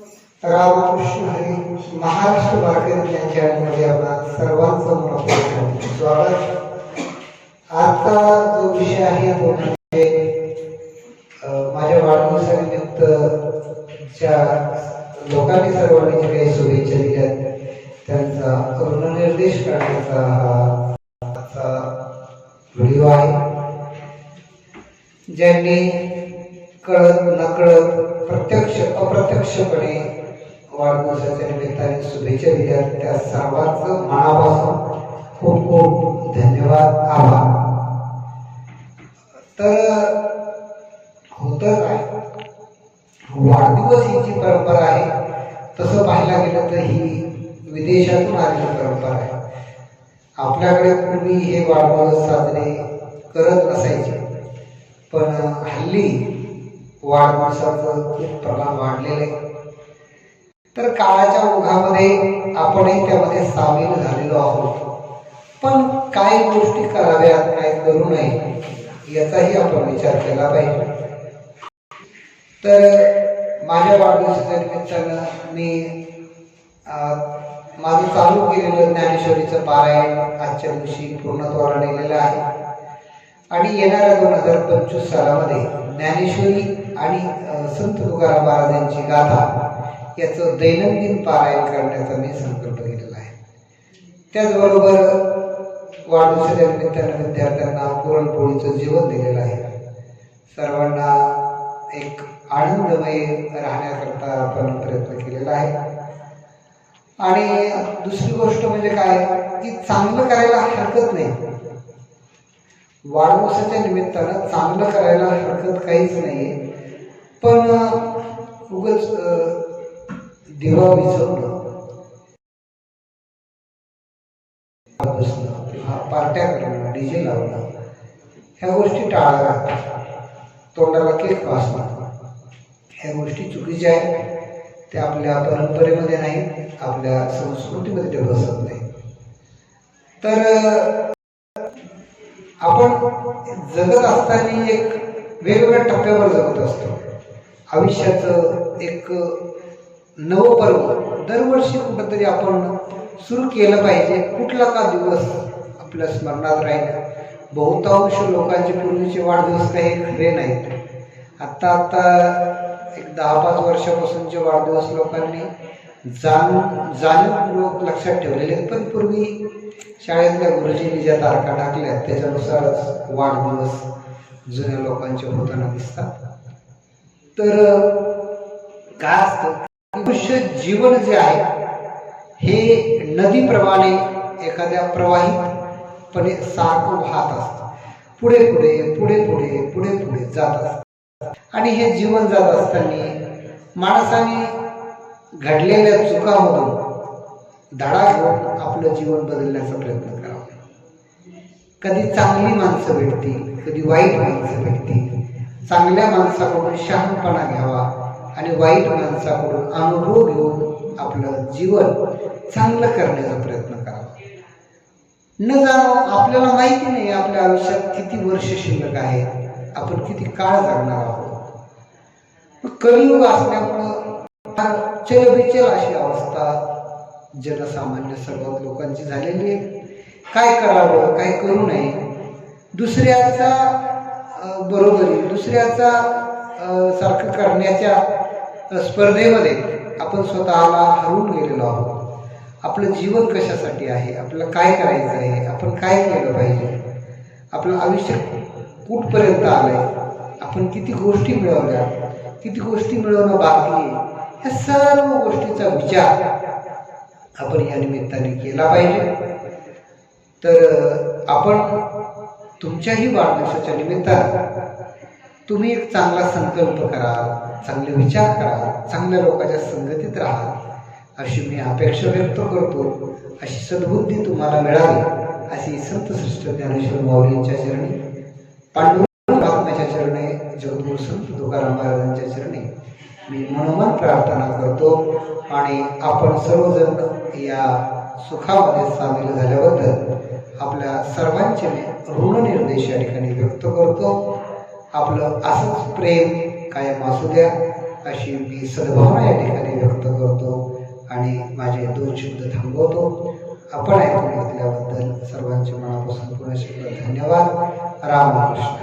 रामकृष्ण हरी महाराष्ट्र भारतीय या चॅनलमध्ये आपणा सर्वांचं मनपूर्वक स्वागत. आता जो विषय आहे तो म्हणजे माझ्या वाढदिवसानिमित्त ज्या लोकांनी सर्वांनी जे काही शुभेच्छा दिल्या त्यांचा ऋणनिर्देश करण्याचा हा व्हिडिओ आहे. ज्यांनी कळत नकळत प्रत्यक्ष अप्रत्यक्षपणे वाढदिवसाच्या निमित्ताने शुभेच्छा दिल्या. त्या सर्वांचं मनापासून खूप खूप धन्यवाद आभार. तर होतं काय? वाढदिवस ही जी परंपरा आहे तसं पाहायला गेलं तर ही विदेशातून आलेली परंपरा आहे. आपल्याकडे पूर्वी हे वाढदिवस साजरे करत नसायचे पण हल्ली वाढमासाचं खूप प्रमाण वाढलेलं आहे. तर काळाच्या ओघामध्ये आपणही त्यामध्ये सामील झालेलो आहोत. पण काय गोष्टी कराव्यात काय करू नये याचाही आपण विचार केला पाहिजे. तर माझ्या वाढदिवसाच्या निमित्तानं मी माझं चालू केलेलं ज्ञानेश्वरीचं पारायण आजच्या दिवशी पूर्णत्वाला नेलेलं आहे. आणि येणाऱ्या दोन हजार पंचवीस सालामध्ये ज्ञानेश्वरी आणि संत तुकाराम महाराज यांची गाथा याचं दैनंदिन पारायण करण्याचा मी संकल्प केलेला आहे. त्याचबरोबर वाढदिवसाच्या निमित्तानं विद्यार्थ्यांना पुरणपोळीचं जीवन दिलेलं आहे. सर्वांना एक आनंदमय राहण्याकरता आपण प्रयत्न केलेला आहे. आणि दुसरी गोष्ट म्हणजे काय? की चांगलं करायला हरकत नाही. वाढदिवसाच्या निमित्तानं चांगलं करायला हरकत काहीच नाहीये. पण उगच दिवा विसरला. बसणं पार्ट्या करणं डीजे लावणं ह्या गोष्टी टाळाव्या तोंडाला केक वाचणं ह्या गोष्टी चुकीच्या आहेत. त्या आपल्या परंपरेमध्ये नाही आपल्या संस्कृतीमध्ये ते बसत नाही तर आपण जगत असताना एक वेगवेगळ्या टप्प्यावर जगत असतो. आयुष्याचं एक नवपर्व दरवर्षी कुठंतरी आपण सुरू केलं पाहिजे. कुठला का दिवस आपल्या स्मरणात राहील? बहुतांश लोकांचे पूर्वीचे वाढदिवस काही खरे नाहीत. आत्ता आत्ता एक दहा पाच वर्षापासूनचे वाढदिवस लोकांनी जाणून जाणीवपूर्वक लक्षात ठेवलेले आहेत. पण पूर्वी शाळेतल्या गुरुजींनी ज्या तारखा टाकल्या त्याच्यानुसारच वाढदिवस जुन्या लोकांचे होताना दिसतात. तर काय असतं? मनुष्य जीवन जे आहे हे नदीप्रमाणे एखाद्या प्रवाहितपणे सारखं वाहत असतं. पुढे पुढे पुढे पुढे पुढे पुढे जात असतं. आणि हे जीवन जात असताना माणसाने घडलेल्या चुकामधून धडा घेऊन आपलं जीवन बदलण्याचा प्रयत्न करावा. कधी चांगली माणसं भेटतील कधी वाईट माणसं भेटतील. चांगल्या माणसाकडून शहाणपणा घ्यावा आणि वाईट माणसाकडून अनुभव घेऊन आपलं जीवन चांगलं करण्याचा प्रयत्न करावा. न जाणो आपल्याला माहिती नाही आपल्या आयुष्यात किती वर्ष शिल्लक आहे आपण किती काळ जगणार आहोत. कलियुग असल्यामुळं फार चलबिचल अशी अवस्था जनसामान्य सर्व लोकांची झालेली आहे. काय करावं काय करू नये? दुसऱ्याचा बरोबरी दुसऱ्याचा सारखं करण्याच्या स्पर्धेमध्ये आपण स्वतःला हरवून गेलेलो आहोत. आपलं जीवन कशासाठी आहे? आपल्याला काय करायचं आहे? आपण काय केलं पाहिजे? आपलं आयुष्य कुठपर्यंत आलं आहे आपण किती गोष्टी मिळवल्या? किती गोष्टी मिळवणं बाकी आहे? ह्या सर्व गोष्टीचा विचार आपण या निमित्ताने केला पाहिजे. तर आपण तुमच्याही वाढदिवसाच्या निमित्तानं तुम्ही एक चांगला संकल्प करा चांगले विचार करा चांगल्या लोकांच्या संगतीत राहा. अशी मी अपेक्षा व्यक्त करतो. अशी सद्बुद्धी तुम्हाला मिळावी अशी संत श्रेष्ठ ज्ञानेश्वर माऊलींच्या चरणी पांडुरंग महात्म्याच्या चरणी जोधपूर संत तुकाराम महाराजांच्या चरणी मी मनोमन प्रार्थना करतो. आणि आपण सर्वजण या सुखामध्ये सामील झाल्याबद्दल आपल्या सर्वांचे मी ऋणनिर्देश या ठिकाणी व्यक्त करतो. आपलं असंच प्रेम कायम असू द्या अशी मी सद्भावना या ठिकाणी व्यक्त करतो आणि माझे दोन शब्द थांबवतो. आपण ऐकून घेतल्याबद्दल सर्वांचे मनापासून पुन्हा शब्द धन्यवाद. रामकृष्ण.